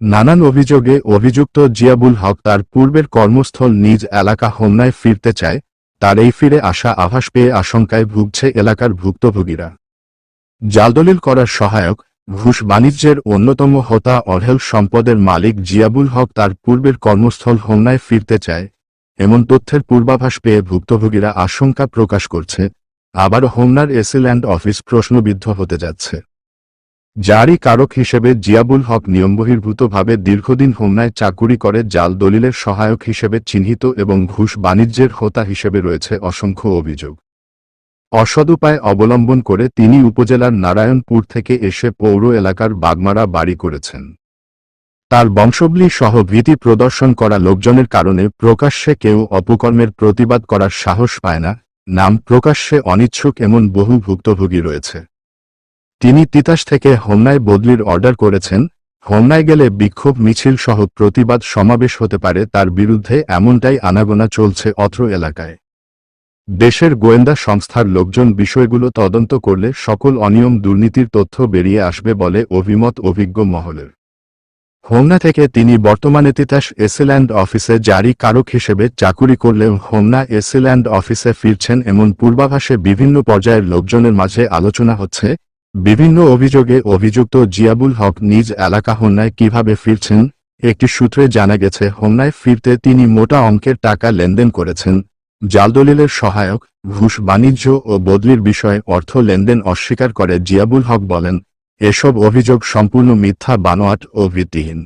নানান অভিযোগে অভিযুক্ত জিয়াবুল হক তার পূর্বের কর্মস্থল নিজ এলাকা হোমনায় ফিরতে চায়, তার এই ফিরে আসা আভাস পেয়ে আশঙ্কায় ভুগছে এলাকার ভুক্তভোগীরা। জালদলিল করার সহায়ক, ঘুষ বাণিজ্যের অন্যতম হোতা অঢেল সম্পদের মালিক জিয়াবুল হক তার পূর্বের কর্মস্থল হোমনায় ফিরতে চায়। এমন তথ্যের পূর্বাভাস পেয়ে ভুক্তভোগীরা আশঙ্কা প্রকাশ করছে আবার হোমনার এসিল্যান্ড অফিস প্রশ্নবিদ্ধ হতে যাচ্ছে। জারি কারক হিসেবে জিয়াবুল হক নিয়মবহির্ভূতভাবে দীর্ঘদিন হোমনায় চাকুরি করে, জাল দলিলের সহায়ক হিসেবে চিহ্নিত এবং ঘুষ বাণিজ্যের হোতা হিসেবে রয়েছে অসংখ্য অভিযোগ। অসদুপায় অবলম্বন করে তিনি উপজেলার নারায়ণপুর থেকে এসে পৌর এলাকার বাগমারা বাড়ি করেছেন। তার বংশবলী সহ ভীতি প্রদর্শন করা লোকজনের কারণে প্রকাশ্যে কেউ অপকর্মের প্রতিবাদ করার সাহস পায় না, নাম প্রকাশ্যে অনিচ্ছুক এমন বহু ভুক্তভোগী রয়েছে। তিনি তিতাস থেকে হোমনায় বদলির অর্ডার করেছেন হোমনায় গেলে বিক্ষোভ মিছিল সহ প্রতিবাদ সমাবেশ হতে পারে তার বিরুদ্ধে এমনটাই আনাগোনা চলছে অত্র এলাকায়। দেশের গোয়েন্দা সংস্থার লোকজন বিষয়গুলো তদন্ত করলে সকল অনিয়ম দুর্নীতির তথ্য বেরিয়ে আসবে বলে অভিমত অভিজ্ঞ মহলের। হোমনা থেকে তিনি বর্তমানে তিতাস এসিল্যান্ড অফিসে জারি কারক হিসেবে চাকুরি করলেও হোমনা এসিল্যান্ড অফিসে ফিরছেন এমন পূর্বাভাসে বিভিন্ন পর্যায়ের লোকজনের মাঝে আলোচনা হচ্ছে বিভিন্ন অভিযোগে অভিযুক্ত জিয়াবুল হক নিজ এলাকা হোন্নায় কীভাবে ফিরছেন, একটি সূত্রে জানা গেছে হোন্নায় ফিরতে তিনি মোটা অঙ্কের টাকা লেনদেন করেছেন। জালদলিলের সহায়ক, ঘুষ বাণিজ্য ও বদলির বিষয়ে অর্থ লেনদেন অস্বীকার করে জিয়াবুল হক বলেন, এসব অভিযোগ সম্পূর্ণ মিথ্যা, বানোয়াট ও ভিত্তিহীন।